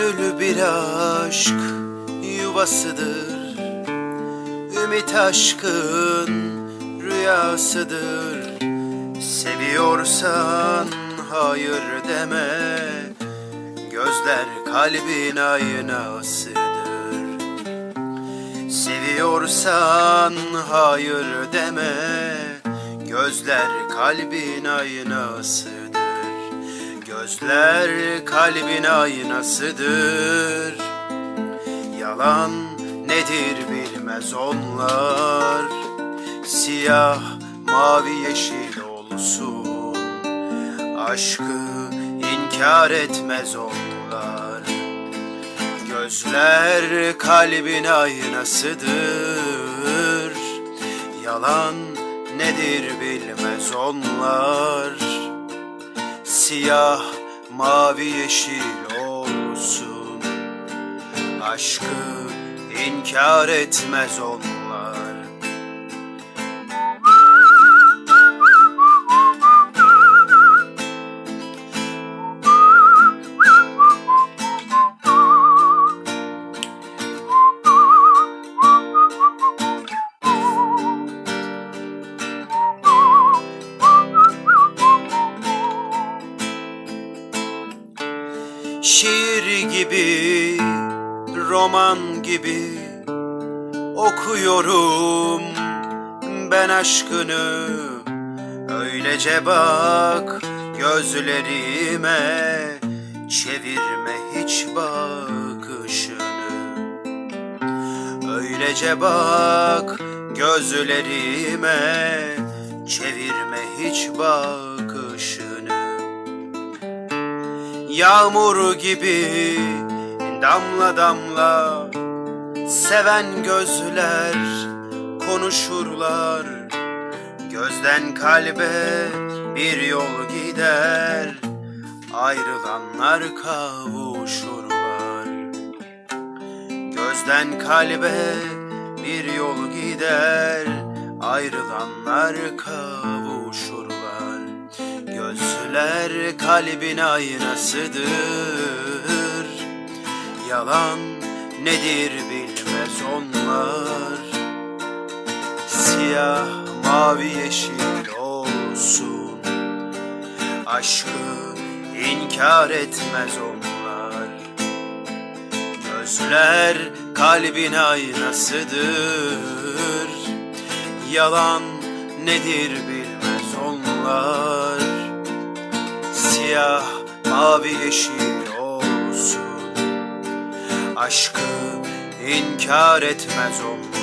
Gönül bir aşk yuvasıdır. Ümit aşkın rüyasıdır. Seviyorsan hayır deme Gözler kalbin aynasıdır. Seviyorsan hayır deme Gözler kalbin aynasıdır Gözler kalbin aynasıdır. Yalan nedir bilmez onlar. Siyah mavi yeşil olsun. Aşkı inkar etmez onlar. Gözler kalbin aynasıdır. Yalan nedir bilmez onlar Siyah mavi yeşil olsun. Aşkı inkar etmez onlar Şiir gibi, roman gibi okuyorum. Ben aşkını Öylece bak gözlerime çevirme hiç bakışını. Öylece bak gözlerime çevirme hiç bakışını Yağmur gibi damla damla Seven gözler konuşurlar. Gözden kalbe bir yol gider Ayrılanlar kavuşurlar. Gözden kalbe bir yol gider Ayrılanlar kavuşurlar Gözler kalbin aynasıdır. Yalan nedir bilmez onlar. Siyah mavi yeşil olsun. Aşkı inkar etmez onlar. Gözler kalbin aynasıdır. Yalan nedir bilmez mavi yeşil olsun. Aşkı inkar etmez onlar